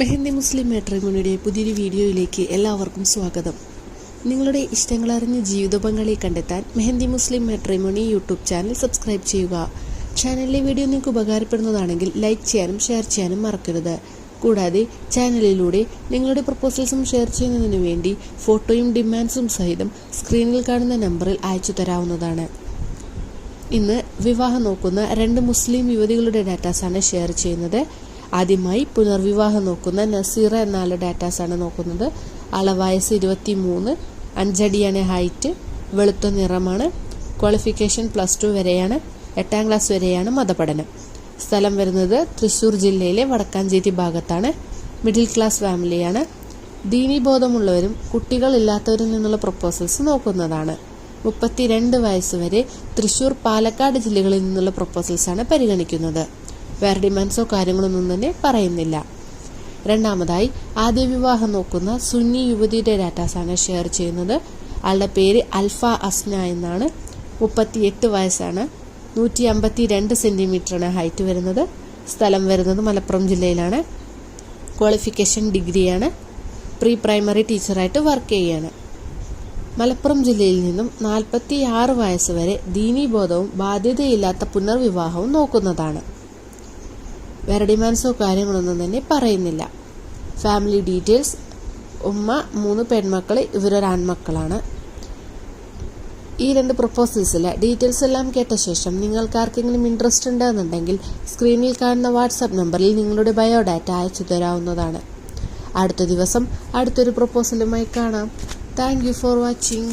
മെഹന്തി മുസ്ലിം മാട്രിമോണിയുടെ പുതിയൊരു വീഡിയോയിലേക്ക് എല്ലാവർക്കും സ്വാഗതം. നിങ്ങളുടെ ഇഷ്ടങ്ങളറിഞ്ഞ് ജീവിത പങ്കാളിയെ കണ്ടെത്താൻ Mehandi Muslim matrimony YouTube channel subscribe ചെയ്യുക. ചാനലിലെ വീഡിയോ നിങ്ങൾക്ക് ഉപകാരപ്പെടുന്നതാണെങ്കിൽ ലൈക്ക് ചെയ്യാനും ഷെയർ ചെയ്യാനും മറക്കരുത്. കൂടാതെ ചാനലിലൂടെ നിങ്ങളുടെ പ്രപ്പോസൽസും ഷെയർ ചെയ്യുന്നതിന് വേണ്ടി ഫോട്ടോയും ഡിമാൻഡ്സും സഹിതം സ്ക്രീനിൽ കാണുന്ന നമ്പറിൽ അയച്ചു തരാവുന്നതാണ്. ഇന്ന് വിവാഹം നോക്കുന്ന രണ്ട് മുസ്ലിം യുവതികളുടെ ഡാറ്റാസാണ് ഷെയർ ചെയ്യുന്നത്. ആദ്യമായി പുനർവിവാഹം നോക്കുന്ന നസീറ എന്ന ആളുടെ ആണ് നോക്കുന്നത്. ആളെ വയസ്സ് ഇരുപത്തി മൂന്ന് അഞ്ചടിയാണ് ഹൈറ്റ് വെളുത്ത നിറമാണ് ക്വാളിഫിക്കേഷൻ പ്ലസ് ടു വരെയാണ് എട്ടാം ക്ലാസ് വരെയാണ് മതപഠനം. സ്ഥലം വരുന്നത് തൃശ്ശൂർ ജില്ലയിലെ വടക്കാഞ്ചേരി ഭാഗത്താണ്. മിഡിൽ ക്ലാസ് ഫാമിലിയാണ് ദീനീബോധമുള്ളവരും കുട്ടികളില്ലാത്തവരിൽ നിന്നുള്ള പ്രപ്പോസൽസ് നോക്കുന്നതാണ്. മുപ്പത്തിരണ്ട് വയസ്സ് വരെ തൃശൂർ പാലക്കാട് ജില്ലകളിൽ നിന്നുള്ള പ്രപ്പോസൽസാണ് പരിഗണിക്കുന്നത്. വേറെ ഡിമാൻഡ്സോ കാര്യങ്ങളൊന്നും തന്നെ പറയുന്നില്ല. രണ്ടാമതായി ആദ്യ വിവാഹം നോക്കുന്ന സുന്നി യുവതിയുടെ ഡാറ്റാസാണ് ഷെയർ ചെയ്യുന്നത്. ആളുടെ പേര് അൽഫ അസ്ന എന്നാണ്. മുപ്പത്തിയെട്ട് വയസ്സാണ്. നൂറ്റി അമ്പത്തി രണ്ട് സെന്റിമീറ്ററാണ് ഹൈറ്റ് വരുന്നത്. സ്ഥലം വരുന്നത് മലപ്പുറം ജില്ലയിലാണ്. ക്വാളിഫിക്കേഷൻ ഡിഗ്രിയാണ്. പ്രീ പ്രൈമറി ടീച്ചറായിട്ട് വർക്ക് ചെയ്യുകയാണ് മലപ്പുറം ജില്ലയിൽ നിന്നും നാൽപ്പത്തി ആറ് വയസ്സ് വരെ ദീനീബോധവും ബാധ്യതയില്ലാത്ത പുനർവിവാഹവും നോക്കുന്നതാണ്. വേറെ ഡിമാൻഡ്സോ കാര്യങ്ങളൊന്നും തന്നെ പറയുന്നില്ല. ഫാമിലി ഡീറ്റെയിൽസ് ഉമ്മ മൂന്ന് പെൺമക്കൾ ഇവരൊരാൺമക്കളാണ് ഈ രണ്ട് പ്രൊപ്പോസൽസിലെ ഡീറ്റെയിൽസ് എല്ലാം കേട്ട ശേഷം നിങ്ങൾക്ക് ആർക്കെങ്കിലും ഇൻട്രസ്റ്റ് ഉണ്ടെന്നുണ്ടെങ്കിൽ സ്ക്രീനിൽ കാണുന്ന വാട്സാപ്പ് നമ്പറിൽ നിങ്ങളുടെ ബയോഡാറ്റ അയച്ചു തരാവുന്നതാണ്. അടുത്ത ദിവസം അടുത്തൊരു പ്രപ്പോസലുമായി കാണാം. Thank for watching